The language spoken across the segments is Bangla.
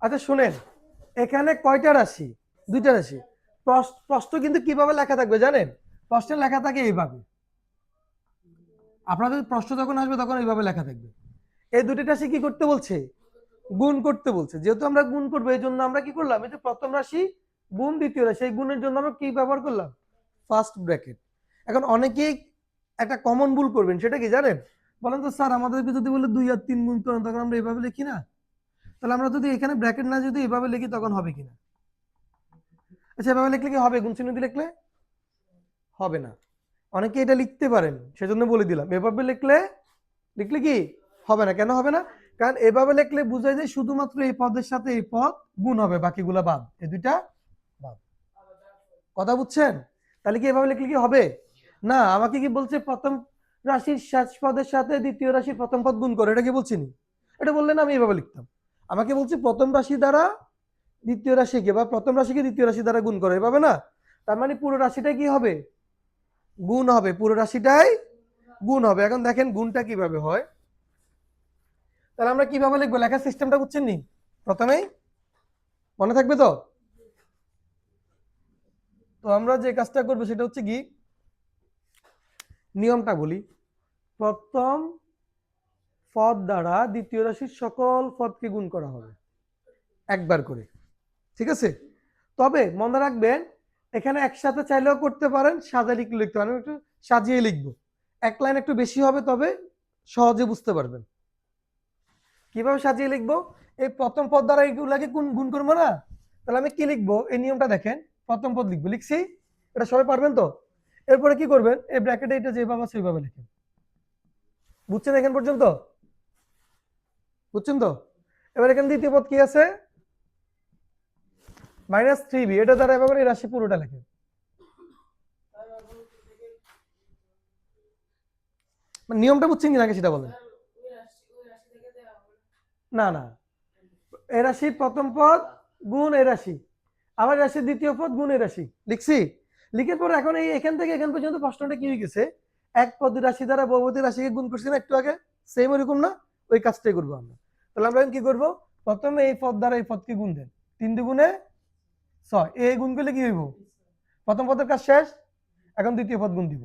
আচ্ছা শুনেন, এখানে কয়টা রাশি? দুইটা রাশি। প্রশ- প্রশ্ন কিন্তু কীভাবে লেখা থাকবে জানেন? প্রশ্নে লেখা থাকে এইভাবে। আপনাদের প্রশ্ন যখন আসবে তখন এইভাবে লেখা থাকবে। এই দুটি রাশি কি করতে বলছে? গুণ করতে বলছে। যেহেতু আমরা গুণ করব, এই জন্য আমরা কি করলাম? এই যে প্রথম রাশি, গুণ দ্বিতীয় রাশি, এই গুণের জন্য আমরা কি ব্যবহার করলাম? ফার্স্ট ব্র্যাকেট এখন অনেকেই একটা কমন ভুল করবেন, সেটা কি জানেন? বলেন তো, স্যার, আমাদেরকে যদি বলে দুই আর তিন গুণ করেন, তখন আমরা এইভাবে লিখি না? তাহলে আমরা যদি এখানে ব্র্যাকেট না যদি এভাবে লিখি তখন হবে কিনা আচ্ছা এভাবে লিখলে কি হবে? গুণ চিহ্ন দিয়ে লিখলে হবে না। অনেকে এটা লিখতে পারেন, সেজন্য বলে দিলাম। এভাবে লিখলে লিখলে কি হবে না? কেন হবে না? কারণ এভাবে লিখলে বোঝায় যে শুধুমাত্র এই পদের সাথে এই পদ গুণ হবে, বাকিগুলা বাদ। এই দুইটা বাদ। কথা বুঝছেন? তাহলে কি এভাবে লিখলে কি হবে? না, আমাকে কি বলছে প্রথম রাশির শেষ পদের সাথে দ্বিতীয় রাশির প্রথম পদ গুণ করে? এটা কি বলছি নি? এটা বললেন আমি এভাবে লিখতাম। আমাকে বলছে, প্রথম রাশি দ্বারা দ্বিতীয় রাশিকে বা প্রথম রাশিকে দ্বিতীয় রাশি দ্বারা গুণ করে, এভাবে না? তার মানে পুরো রাশিটা কি হবে? গুণ হবে, পুরো রাশিটাই গুণ হবে। এখন দেখেন গুণটা কীভাবে হয়। তাহলে আমরা কীভাবে লিখব? লেখার সিস্টেমটা বুঝছেন নি? প্রথমেই মনে থাকবে তো? তো আমরা যে কাজটা করব সেটা হচ্ছে কি? নিয়মটা বলি। প্রথম পদ দ্বারা দ্বিতীয় রাশির সকল পদকে গুণ করা হবে। একবার করে। ঠিক আছে? তবে মনে রাখবেন, এখানে একসাথে চাইলেও করতে পারেন সাজা লিখলে লিখতে পারেন, একটু সাজিয়ে লিখব। এক লাইন একটু বেশি হবে, তবে সহজে বুঝতে পারবেন। কীভাবে সাজিয়ে লিখব? এই প্রথম পদ দ্বারা এইগুলাকে গুণ গুণ করব না? তাহলে আমি কি লিখব? এই নিয়মটা দেখেন। প্রথম পদ লিখব। লিখছি? এটা সবাই পারবেন তো? এরপরে কি করবেন? এই ব্র্যাকেটে এটা যেভাবে ওইভাবে লিখেন। বুঝছেন এখান পর্যন্ত? বুঝছেন তো? এবার এখানে দ্বিতীয় পদ কি আছে? মাইনাস থ্রি বি, এটা দ্বারা এবার এই রাশি পুরোটা লেখেন মানে নিয়মটা বুঝছেন কিনা সেটা বলেন। না না। এ রাশির প্রথম পদ গুণ এ রাশি, আবার রাশির দ্বিতীয় পদ গুণ এ রাশি। লিখছি? লিখে পর এখন এই এখান থেকে এখান পর্যন্ত প্রশ্নটা কি হয়ে গেছে? এক পদ রাশি দ্বারা বহুপতি রাশিকে গুণ করছি না একটু আগে? সেম ওইরকম না? ওই কাজটাই করব আমরা। তাহলে আমরা কি করব? প্রথমে এই পদ দ্বারা এই পদকে গুণ দেন। তিন দুগুণে ছয়। এই গুণ করলে কি হইব? প্রথম পদের কাজ শেষ, এখন দ্বিতীয় পদ গুণ দিব।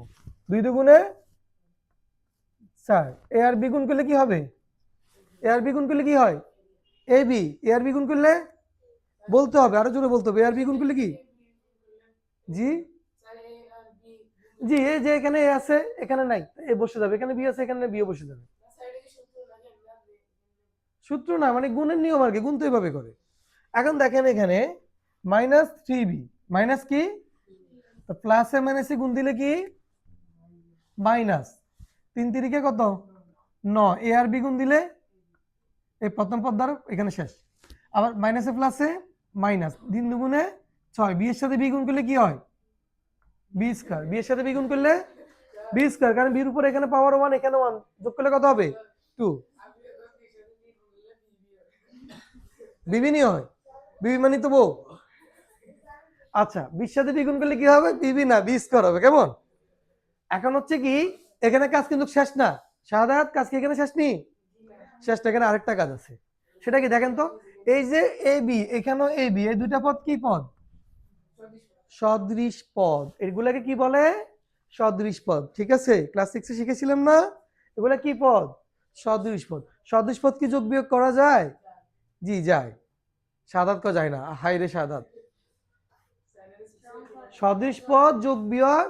দুই দুগুণে চার। এ আর বি গুণ করলে কি হবে? এ আর বি গুণ করলে কি হয়? A B. A R B গুণ করলে বলতে হবে, আরও জোরে বলতে হবে। এ আর বি গুণ করলে কি? জি? জি, এই যে এখানে এ আছে, এখানে নাই। এ বসে যাবে। এখানে বি আছে, এখানে বি বসে যাবে। সূত্র না মানে গুণের নিয়ম আর কি, গুণ তো এইভাবে করে। এখন দেখেন এখানে মাইনাস থ্রি বি মাইনাস কি? প্লাসে মাইনাসে গুণ দিলে কি? মাইনাস তিন তিরিকে কত? ন এ আর বি গুণ দিলে? এই প্রথম পদ দ্বারা এখানে শেষ। আবার মাইনাসে প্লাসে মাইনাস তিন দুগুণে ছয়। বি এর সাথে বি গুণ করলে কি হয়? বি স্কয়ার বি এর সাথে বি গুণ করলে? বি স্কয়ার কারণ বির উপরে এখানে পাওয়ার ওয়ান এখানে ওয়ান যোগ করলে কত হবে? টু বিবিনি হয়। বিবি মানে তো বউ। আচ্ছা সাথে দ্বিগুণ করলে কি হবে? বিবি না, বি স্কয়ার হবে, কেমন? এখন হচ্ছে কি, এখানে কাজ কিন্তু শেষ না। শাহাদাত, কাজ কি এখানে শেষ নেই? শেষটা এখানে আরেকটা কাজ আছে। সেটা কি, দেখেন তো, এই যে এ, বি, এখানেও এ, বি, এই দুইটা পদ কি পদ? সদৃশ পদ। এগুলাকে কি বলে? সদৃশ পদ। ঠিক আছে? ক্লাস সিক্সে শিখেছিলাম না? এগুলা কি পদ? সদৃশ পদ। সদৃশ পদ কি যোগ বিয়োগ করা যায়? জি, যায়। সাদাত করা যায় না হাই রে সাদাত। সদৃশ পদ যোগ বিয়োগ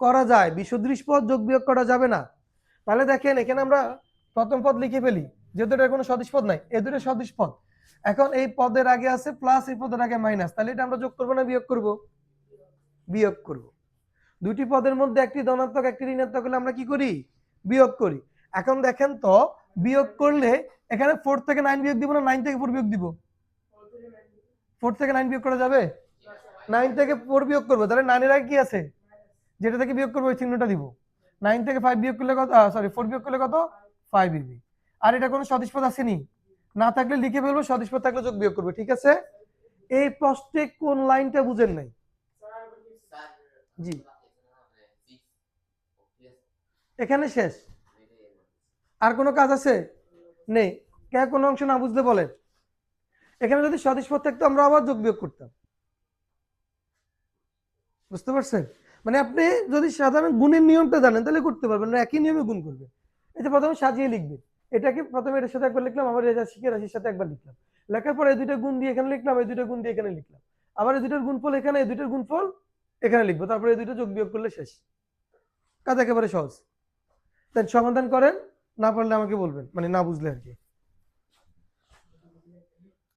করা যায়, বিসদৃশ পদ যোগ বিয়োগ করা যাবে না। তাহলে দেখেন, এখানে আমরা প্রথম পদ লিখে ফেলি যেহেতু এটা কোনো সদৃশ পদ নাই, এ দুটো সদৃশ পদ। এখন এই পদের আগে আছে প্লাস এই পদের আগে মাইনাস তাহলে এটা আমরা যোগ করব না বিয়োগ করব? বিয়োগ করব। দুটি পদের মধ্যে একটি ধনাত্মক, একটি ঋণাত্মক হলে আমরা কি করি? বিয়োগ করি। এখন দেখেন তো বিয়োগ করলে এখানে ফোর থেকে নাইন বিয়োগ দিব না নাইন থেকে ফোর বিয়োগ দিব? ফোর থেকে নাইন বিয়োগ করা যাবে? নাইন থেকে ফোর বিয়োগ করব, তাহলে নাইনের আগে কি আছে? যেটা থেকে বিয়োগ করব, ওই চিহ্নটা দিব। নাইন থেকে ফাইভ বিয়োগ করলে কত সরি ফোর বিয়োগ করলে কত? ফাইভ ইবি আর এটা কোনো সদিশ পদ আসেনি? না থাকলে লিখে ফেলব, সদিশ পদ থাকলে যোগ বিয়োগ করবে, ঠিক আছে? এই প্রশ্নে কোন লাইনটা বুঝেন নাই? জি। এখানে শেষ। আর কোনো কাজ আছে? নেই। কে কোনো অংশ না বুঝতে বলে এখানে যদি সদিশ পদ থাকতো আমরা আবার যোগ বিয়োগ করতাম। বুঝতে পারছেন? মানে আপনি যদি সাধারণ গুণের নিয়মটা জানেন, তাহলে করতে পারবেন, না একই নিয়মে গুণ করবেন। যে প্রথমে সাজিয়ে লিখবেন। এটাকে প্রথমে এটার সাথে একবার লিখলাম, আবার এটা শিখে রাশির সাথে একবার লিখলাম। লেখার পরে এই দুইটা গুণ দিয়ে এখানে লিখলাম, এই দুইটা গুণ দিয়ে এখানে লিখলাম। আবার এই দুইটার গুণফল এখানে, এই দুইটার গুণফল এখানে লিখব। তারপরে এই দুইটা যোগ বিয়োগ করলে শেষ। কাজ একেবারে সহজ। দেন সমাধান করেন। না পারলে আমাকে বলবেন মানে না বুঝলে আর কি।